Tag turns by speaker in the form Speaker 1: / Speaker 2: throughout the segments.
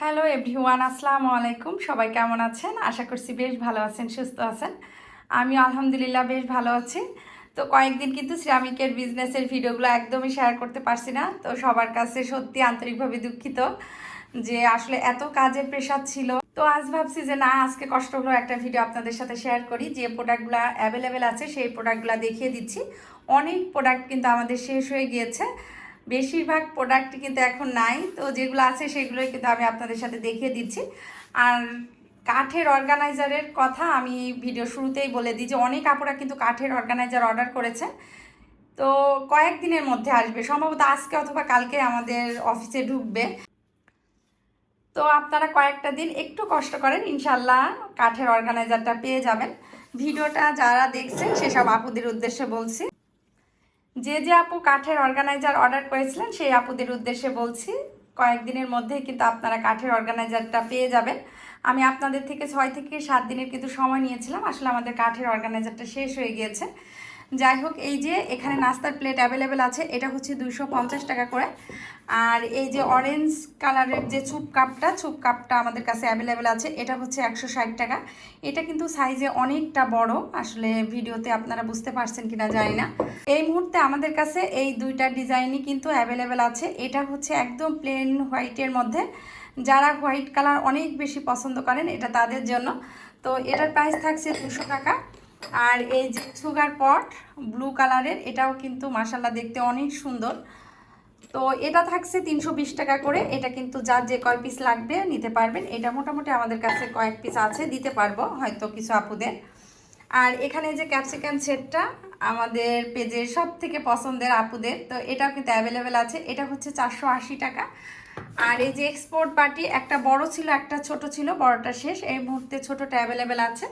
Speaker 1: Hello everyone আসসালামু আলাইকুম সবাই কেমন আছেন? আশা করছি বেশ ভালো আছেন, সুস্থ আছেন। আমি আলহামদুলিল্লাহ বেশ ভালো আছি। তো কয়েকদিন কিন্তু শ্রামিকের বিজনেসের ভিডিওগুলো একদমই শেয়ার করতে পারছি না। তো সবার কাছে সত্যি আন্তরিকভাবে দুঃখিত যে আসলে এত কাজের প্রেশার ছিল। তো আজ ভাবছি যে না, আজকে কষ্ট হলো একটা ভিডিও আপনাদের সাথে শেয়ার করি। যে প্রোডাক্টগুলো অ্যাভেলেবেল আছে, সেই প্রোডাক্টগুলো দেখিয়ে দিচ্ছি। অনেক প্রোডাক্ট কিন্তু আমাদের শেষ হয়ে গিয়েছে। বেশিরভাগ প্রোডাক্ট কিন্তু এখন নাই। তো যেগুলো আছে সেগুলোই কিন্তু আমি আপনাদের সাথে দেখিয়ে দিচ্ছি। আর কাঠের অর্গানাইজারের কথা আমি ভিডিও শুরুতেই বলে দিই যে অনেক আপুরা কিন্তু কাঠের অর্গানাইজার অর্ডার করেছে। তো কয়েকদিনের মধ্যে আসবে। সম্ভবত আজকে অথবা কালকে আমাদের অফিসে ঢুকবে। তো আপনারা কয়েকটা দিন একটু কষ্ট করেন ইনশাল্লাহ কাঠের অর্গানাইজারটা পেয়ে যাবেন। ভিডিওটা যারা দেখছেন, সেসব আপুদের উদ্দেশ্যে বলছি। যে যে আপু কাঠের অর্গানাইজার অর্ডার করেছিলেন, সেই আপুদের উদ্দেশ্যে বলছি, কয়েকদিনের মধ্যে কিন্তু আপনারা কাঠের অর্গানাইজারটা পেয়ে যাবেন। আমি আপনাদের থেকে ছয় থেকে সাত দিনের কিন্তু সময় নিয়েছিলাম, আসলে আমাদের কাঠের অর্গানাইজারটা শেষ হয়ে গিয়েছে। যাই হোক, এই যে এখানে নাস্তার প্লেট অ্যাভেলেবেল আছে, এটা হচ্ছে পঞ্চাশ টাকা করে। আর এই যে অরেঞ্জ কালারের যে চুপ কাপটা চুপ কাপটা আমাদের কাছে অ্যাভেলেবেল আছে, এটা হচ্ছে একশো ষাট টাকা। এটা কিন্তু সাইজে অনেকটা বড়, আসলে ভিডিওতে আপনারা বুঝতে পারছেন কিনা জানি না। এই মুহূর্তে আমাদের কাছে এই দুইটা ডিজাইনই কিন্তু অ্যাভেলেবেল আছে। এটা হচ্ছে একদম প্লেন হোয়াইটের মধ্যে। যারা হোয়াইট কালার অনেক বেশি পছন্দ করেন, এটা তাদের জন্য। তো এটার প্রাইস থাকছে দুশো টাকা। আর এই যে সুগার পট ব্লু কালারের এটাও কিন্তু মাসাল্লাহ দেখতে অনেক সুন্দর। তো এটা থাকছে তিনশো বিশ টাকা করে, এটা কিন্তু যার যে কয় পিস লাগবে নিতে পারবেন। এটা মোটামুটি আমাদের কাছে কয়েক পিস আছে, দিতে পারব হয়তো কিছু আপুদের। আর এখানে যে ক্যাপসিকাম সেটটা আমাদের পেজের সব থেকে পছন্দের আপুদের, তো এটাও কিন্তু অ্যাভেলেবেল আছে। এটা হচ্ছে চারশো আশি টাকা। আর এই যে এক্সপোর্ট বাটি, একটা বড় ছিল, একটা ছোট ছিল, বড়টা শেষ। এই মুহূর্তে ছোটটা অ্যাভেলেবেল আছে।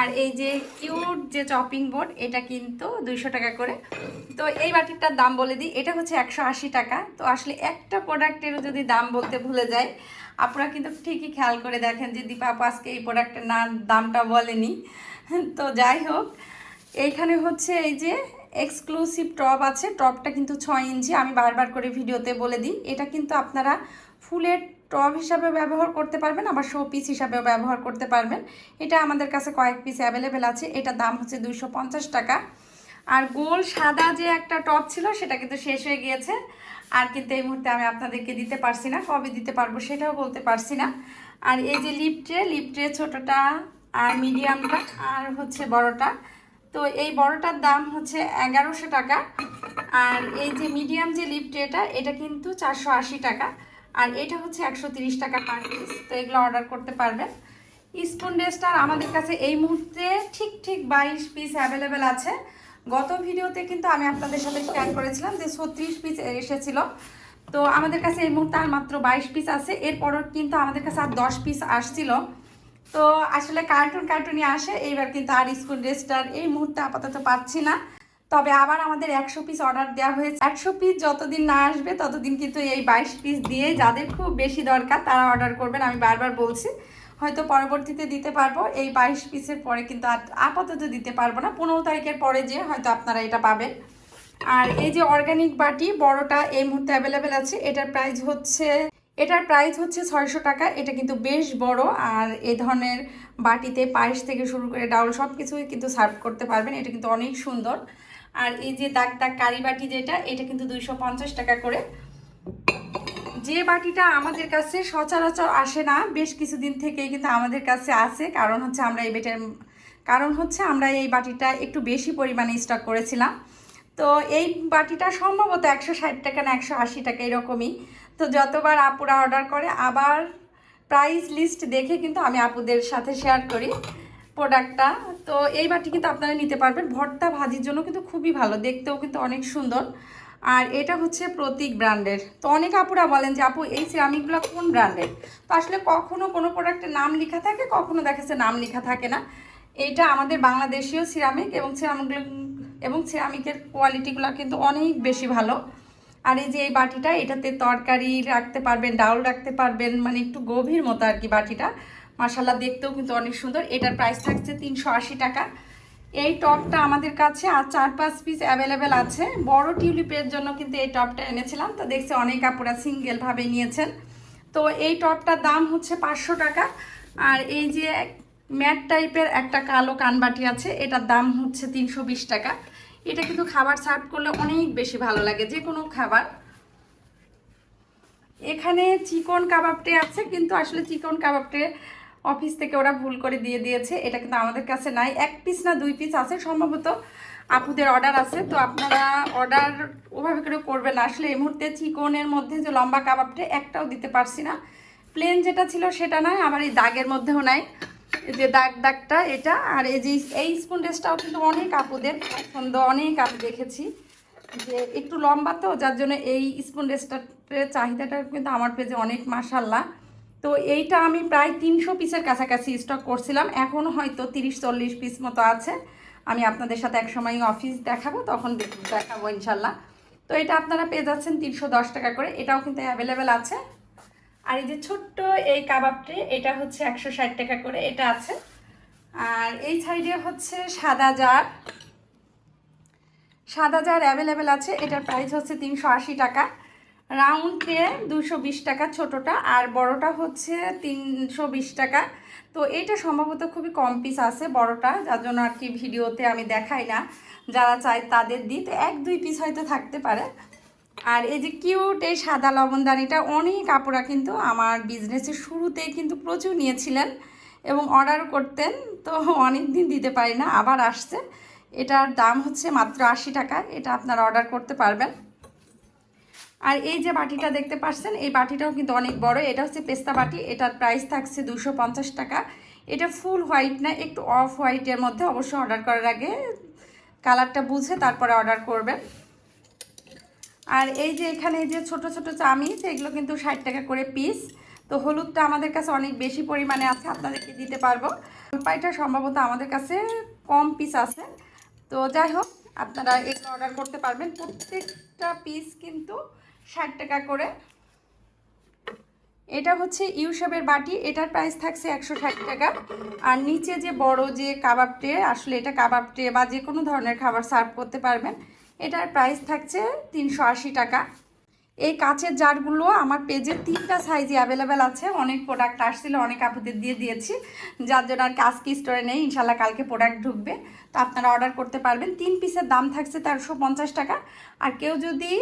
Speaker 1: আর এই যে কিউট যে চপিং বোর্ড এটা কিন্তু দুইশো টাকা করে। তো এই বাটিটার দাম বলে দিই, এটা হচ্ছে একশো আশি টাকা। তো আসলে একটা প্রোডাক্টেরও যদি দাম বলতে ভুলে যায় আপনারা কিন্তু ঠিকই খেয়াল করে দেখেন যে দীপা আজকে এই প্রোডাক্টের না দামটা বলেনি। তো যাই হোক, এইখানে হচ্ছে এই যে এক্সক্লুসিভ টপ আছে। টপটা কিন্তু ছয় ইঞ্চি। আমি বারবার করে ভিডিওতে বলে দিই, এটা কিন্তু আপনারা ফুলের টপ হিসাবে ব্যবহার করতে পারবেন, আবার শো পিস হিসাবেও ব্যবহার করতে পারবেন। এটা আমাদের কাছে কয়েক পিস অ্যাভেলেবেল আছে। এটা দাম হচ্ছে দুইশো পঞ্চাশ টাকা। আর গোল সাদা যে একটা টপ ছিল, সেটা কিন্তু শেষ হয়ে গিয়েছে। আর কিন্তু এই মুহূর্তে আমি আপনাদেরকে দিতে পারছি না, কবে দিতে পারব সেটাও বলতে পারছি না। আর এই যে লিপ ট্রে লিপ ট্রে ছোটোটা আর মিডিয়ামটা আর হচ্ছে বড়টা তো এই বড়টার দাম হচ্ছে এগারোশো টাকা। আর এই যে মিডিয়াম যে লিপ ট্রেটা এটা কিন্তু চারশো আশি টাকা। আর এটা হচ্ছে একশো তিরিশ টাকা পার পিস তো এগুলো অর্ডার করতে পারবেন। স্পুন ডেস্টার আমাদের কাছে এই মুহূর্তে ঠিক ঠিক বাইশ পিস অ্যাভেলেবেল আছে। গত ভিডিওতে কিন্তু আমি আপনাদের সাথে শেয়ার করেছিলাম যে ছত্রিশ পিস এসেছিল। তো আমাদের কাছে এই মুহূর্তে আর মাত্র বাইশ পিস আছে। এরপরও কিন্তু আমাদের কাছে আর দশ পিস আসছিল। তো আসলে কার্টুন কার্টুনই আসে, এইবার কিন্তু আর স্কুল ড্রেসটার এই মুহূর্তে আপাতত পাচ্ছি না। তবে আবার আমাদের একশো পিস অর্ডার দেওয়া হয়েছে। একশো পিস যতদিন না আসবে, ততদিন কিন্তু এই বাইশ পিস দিয়ে যাদের খুব বেশি দরকার তারা অর্ডার করবেন, আমি বারবার বলছি। হয়তো পরবর্তীতে দিতে পারব, এই বাইশ পিসের পরে কিন্তু আপাতত দিতে পারব না। পনেরো তারিখের পরে যে হয়তো আপনারা এটা পাবেন। আর এই যে অর্গানিক বাটি, বড়টা এই মুহূর্তে অ্যাভেলেবেল আছে, এটার প্রাইস হচ্ছে এটার প্রাইস হচ্ছে ছয়শো টাকা, এটা কিন্তু বেশ বড়। আর এ ধরনের বাটিতে পায়েস থেকে শুরু করে ডাউল সব কিছুই কিন্তু সার্ভ করতে পারবেন, এটা কিন্তু অনেক সুন্দর। আর এই যে দাগ দাগ কারি বাটি যেটা, এটা কিন্তু দুইশো পঞ্চাশ টাকা করে। যে বাটিটা আমাদের কাছে সচরাচর আসে না, বেশ কিছুদিন থেকেই কিন্তু আমাদের কাছে আসে কারণ হচ্ছে আমরা এই বেটের, কারণ হচ্ছে আমরা এই বাটিটা একটু বেশি পরিমাণে স্টক করেছিলাম। তো এই বাটিটা সম্ভবত একশো ষাট টাকা না একশো আশি টাকা এরকমই। তো যতবার আপুরা অর্ডার করে, আবার প্রাইস লিস্ট দেখে কিন্তু আমি আপুদের সাথে শেয়ার করি প্রোডাক্টটা তো এই বাটি কিন্তু আপনারা নিতে পারবেন। ভর্তা ভাজির জন্য কিন্তু খুবই ভালো, দেখতেও কিন্তু অনেক সুন্দর। আর এটা হচ্ছে প্রতীক ব্র্যান্ডের তো অনেক আপুরা বলেন যে, আপু, এই সিরামিকগুলো কোন ব্র্যান্ডের তো আসলে কখনও কোনো প্রোডাক্টের নাম লেখা থাকে কখনও দেখা যাচ্ছে নাম লেখা থাকে না। এইটা আমাদের বাংলাদেশীয় সিরামিক এবং সিরামিকগুলো এবং সিরামিকের কোয়ালিটিগুলো কিন্তু অনেক বেশি ভালো। আর এই যে এই বাটিটা, এটাতে তরকারি রাখতে পারবেন, ডাউল রাখতে পারবেন মানে একটু গভীর মতো আর কি বাটিটা। মাসাল্লাহ দেখতেও কিন্তু অনেক সুন্দর। এটার প্রাইস থাকছে তিনশো আশি টাকা। এই টপটা আমাদের কাছে আর চার পাঁচ পিস অ্যাভেলেবেল আছে। বড় টিউলিপের জন্য কিন্তু এই টপটা এনেছিলাম। তো দেখছি অনেক আপুরা সিঙ্গেলভাবে নিয়েছেন। তো এই টপটার দাম হচ্ছে পাঁচশো টাকা। আর এই যে ম্যাট টাইপের একটা কালো কানবাটি আছে, এটার দাম হচ্ছে তিনশো বিশ টাকা। এটা কিন্তু খাবার সার্ভ করলে অনেক বেশি ভালো লাগে যে কোনো খাবার। এখানে চিকন কাবাবটে আছে, কিন্তু আসলে চিকন কাবাবটে অফিস থেকে ওরা ভুল করে দিয়ে দিয়েছে, এটা কিন্তু আমাদের কাছে নাই। এক পিস না দুই পিস আছে, সম্ভবত আপুদের অর্ডার আছে, তো আপনারা অর্ডার ওভাবে করে করবেন আসলে এই মুহূর্তে চিকনের মধ্যে যে লম্বা কাবাবটে, একটাও দিতে পারছি না। প্লেন যেটা ছিল সেটা নয় আবার এই দাগের মধ্যেও নাই। এই যে দাগ দাগটা, এটা, আর এই যে এই স্পুন ড্রেসটাও কিন্তু অনেক আপুদের পছন্দ, অনেক আমি দেখেছি যে একটু লম্বা তো, যার জন্য এই স্পুন ড্রেসটার চাহিদাটা কিন্তু আমার পেজে অনেক মাসাল্লাহ তো এইটা আমি প্রায় তিনশো পিসের কাছাকাছি স্টক করছিলাম, এখন হয়তো তিরিশ, চল্লিশ পিস মতো আছে। আমি আপনাদের সাথে একসময় অফিস দেখাবো, তখন দেখাবো ইনশাল্লাহ তো এটা আপনারা পেয়ে যাচ্ছেন তিনশো দশ টাকা করে, এটাও কিন্তু অ্যাভেলেবেল আছে। আর এই যে ছোট্ট এই কাবাবটি, এটা হচ্ছে একশো ষাট টাকা করে, এটা আছে। আর এই সাইডে হচ্ছে সাদা জার। সাদা জার অ্যাভেলেবেল আছে, এটার প্রাইস হচ্ছে তিনশো আশি টাকা। রাউন্ড ট্রে দুশো বিশ টাকা ছোটোটা, আর বড়টা হচ্ছে তিনশো বিশ টাকা। তো এটা সম্ভবত খুবই কম পিস আছে বড়টা, যার জন্য আর কি ভিডিওতে আমি দেখাই না। যারা চায় তাদের দিই, তো এক দুই পিস হয়তো থাকতে পারে। আর এই যে কিউট এই সাদা লবণদানিটা অনেক আপুরা কিন্তু আমার বিজনেসের শুরুতেই কিন্তু প্রচুর নিয়েছিলেন এবং অর্ডার করতেন, তো অনেক দিন দিতে পারি না, আবার আসছে। এটার দাম হচ্ছে মাত্র আশি টাকা, এটা আপনারা অর্ডার করতে পারবেন। আর এই যে বাটিটা দেখতে পাচ্ছেন, এই বাটিটাও কিন্তু অনেক বড়, এটা হচ্ছে পেস্তা বাটি, এটার প্রাইস থাকছে দুশো টাকা। এটা ফুল হোয়াইট না, একটু অফ হোয়াইটের মধ্যে অবশ্যই অর্ডার করার আগে কালারটা বুঝে তারপরে অর্ডার করবেন। আর এই যে এখানে যে ছোট ছোট চামিচ, এগুলো কিন্তু ষাট টাকা করে পিস তো হলুদটা আমাদের কাছে অনেক বেশি পরিমাণে আছে, আপনাদেরকে দিতে পারব। জলপাইটা সম্ভবত আমাদের কাছে কম পিস আছে। তো যাই হোক, আপনারা এগুলো অর্ডার করতে পারবেন। প্রত্যেকটা পিস কিন্তু ষাট টাকা করে। এটা হচ্ছে ইউসেবের বাটি, এটার প্রাইস থাকছে একশো ষাট টাকা। আর নিচে যে বড় যে কাবাব ট্রে, আসলে এটা কাবাব ট্রে বা যে কোনো ধরনের খাবার সার্ভ করতে পারবেন। এটার প্রাইস থাকছে তিনশো আশি টাকা। এই কাচের জারগুলো আমার পেজে তিনটা সাইজে অ্যাভেলেবেল আছে। অনেক প্রোডাক্ট আসছিল, অনেক আপুদের দিয়ে দিয়েছি। যার জন্য আর কাজ কি স্টোরে নেই। ইনশাল্লাহ কালকে প্রোডাক্ট ঢুকবে। তো আপনারা অর্ডার করতে পারবেন। তিন পিসের দাম থাকছে তেরোশো টাকা। আর কেউ যদি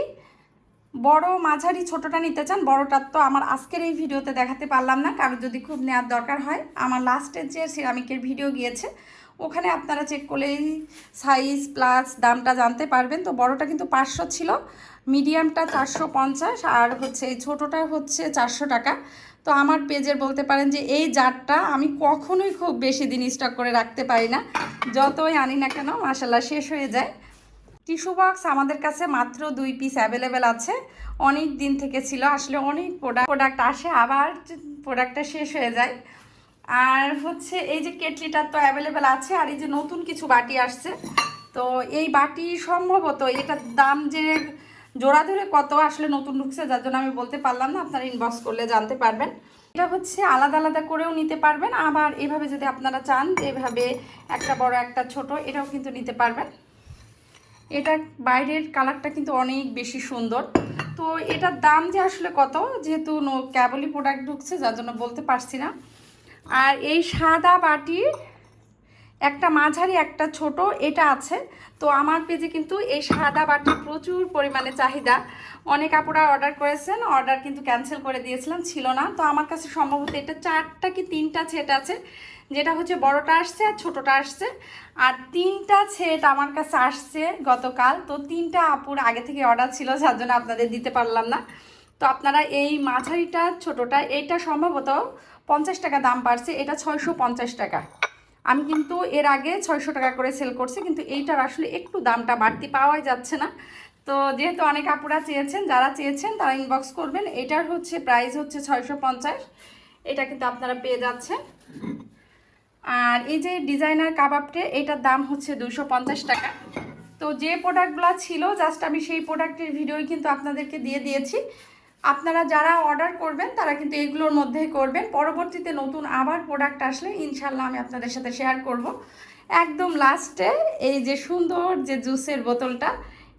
Speaker 1: বড় মাঝারি, ছোটটা নিতে চান বড়টার তো আমার আজকের এই ভিডিওতে দেখাতে পারলাম না। কারও যদি খুব নেওয়ার দরকার হয়, আমার লাস্টের যে সিরামিকের ভিডিও গিয়েছে, ওখানে আপনারা চেক করলেই সাইজ প্লাস দামটা জানতে পারবেন। তো বড়টা কিন্তু পাঁচশো ছিল মিডিয়ামটা চারশো পঞ্চাশ, আর হচ্ছে এই ছোটোটা হচ্ছে চারশো টাকা। তো আমার পেজের বলতে পারেন যে এই জারটা আমি কখনোই খুব বেশি দিন স্টক করে রাখতে পারি না। যতই আনি না কেন মাসাল্লাহ শেষ হয়ে যায়। টিস্যু বক্স আমাদের কাছে মাত্র দুই পিস অ্যাভেলেবেল আছে। অনেক দিন থেকে ছিল, আসলে অনেক প্রোডাক্ট প্রোডাক্ট আসে, আবার প্রোডাক্টটা শেষ হয়ে যায়। আর হচ্ছে এই যে কেটলিটা তো অ্যাভেলেবেল আছে, আর এই যে নতুন কিছু বাটি আসছে, তো এই বাটি সম্ভবত এটার দাম যে জোড়া ধরে কত, আসলে নতুন ঢুকছে, যার জন্য আমি বলতে পারলাম না, আপনারা ইনবক্স করলে জানতে পারবেন। এটা হচ্ছে আলাদা আলাদা করেও নিতে পারবেন, আবার এভাবে যদি আপনারা চান এভাবে একটা বড়, একটা ছোট, এটাও কিন্তু নিতে পারবেন। এটা বাইরের কালারটা কিন্তু অনেক বেশি সুন্দর। তো এটার দাম যে আসলে কত? যেহেতু ক্যাবলি প্রোডাক্ট ঢুকছে, যার জন্য বলতে পারছি না। আর এই সাদা বাটি একটা মাঝারি, একটা ছোট, এটা আছে। তো আমার পেজে কিন্তু এই সাদা বাটি প্রচুর পরিমাণে চাহিদা। অনেক আপুরা অর্ডার করেছেন, অর্ডার কিন্তু ক্যান্সেল করে দিয়েছিলাম, ছিল না। তো আমার কাছে সম্ভবত এটা চারটা কি তিনটা সেট আছে। যেটা হচ্ছে বড়টা আসছে আর ছোটটা আসছে। আর তিনটা সেট আমার কাছে আসছে গতকাল। তো তিনটা আপুর আগে থেকে অর্ডার ছিল, যার জন্য আপনাদের দিতে পারলাম না। তো আপনারা এই মাঝারিটা, ছোটটা, এইটা সম্ভবত পঞ্চাশ টাকা দাম বাড়ছে। এটা ছয়শো পঞ্চাশ টাকা। আমি কিন্তু এর আগে ছয়শো টাকা করে সেল করছি, কিন্তু এইটার আসলে একটু দামটা বাড়তি পাওয়াই যাচ্ছে না। তো যেহেতু অনেক আপুরা চেয়েছেন, যারা চেয়েছেন তারা ইনবক্স করবেন। এটার হচ্ছে প্রাইস হচ্ছে ছয়শো পঞ্চাশ। এটা কিন্তু আপনারা পেয়ে যাচ্ছেন। আর এই যে ডিজাইনার কাবাবটে, এটার দাম হচ্ছে দুশো টাকা। তো যে প্রোডাক্টগুলো ছিল জাস্ট আমি সেই প্রোডাক্টের ভিডিওই কিন্তু আপনাদেরকে দিয়ে দিয়েছি। আপনারা যারা অর্ডার করবেন, তারা কিন্তু এগুলোর মধ্যেই করবেন। পরবর্তীতে নতুন আবার প্রোডাক্ট আসলে ইনশাল্লাহ আমি আপনাদের সাথে শেয়ার করব। একদম লাস্টে এই যে সুন্দর যে জুসের বোতলটা,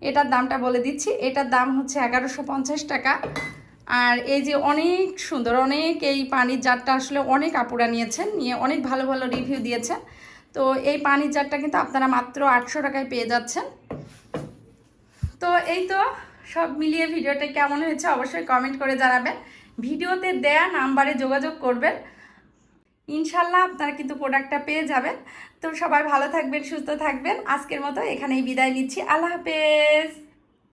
Speaker 1: এটার দামটা বলে দিচ্ছি। এটার দাম হচ্ছে এগারোশো টাকা। আর এই যে অনেক সুন্দর, অনেক এই পানির জারটা আসলে অনেক আপুরা নিয়েছেন, নিয়ে অনেক ভালো ভালো রিভিউ দিয়েছেন তো এই পানির জারটা কিন্তু আপনারা মাত্র আটশো টাকায় পেয়ে যাচ্ছেন। তো এই তো সব মিলিয়ে ভিডিওটা কেমন হয়েছে অবশ্যই কমেন্ট করে জানাবেন। ভিডিওতে দেয়া নাম্বারে যোগাযোগ করবেন। ইনশাল্লাহ আপনারা কিন্তু প্রোডাক্টটা পেয়ে যাবেন। তো সবাই ভালো থাকবেন, সুস্থ থাকবেন। আজকের মতো এখানেই বিদায় নিচ্ছি। আল্লাহ হাফেজ।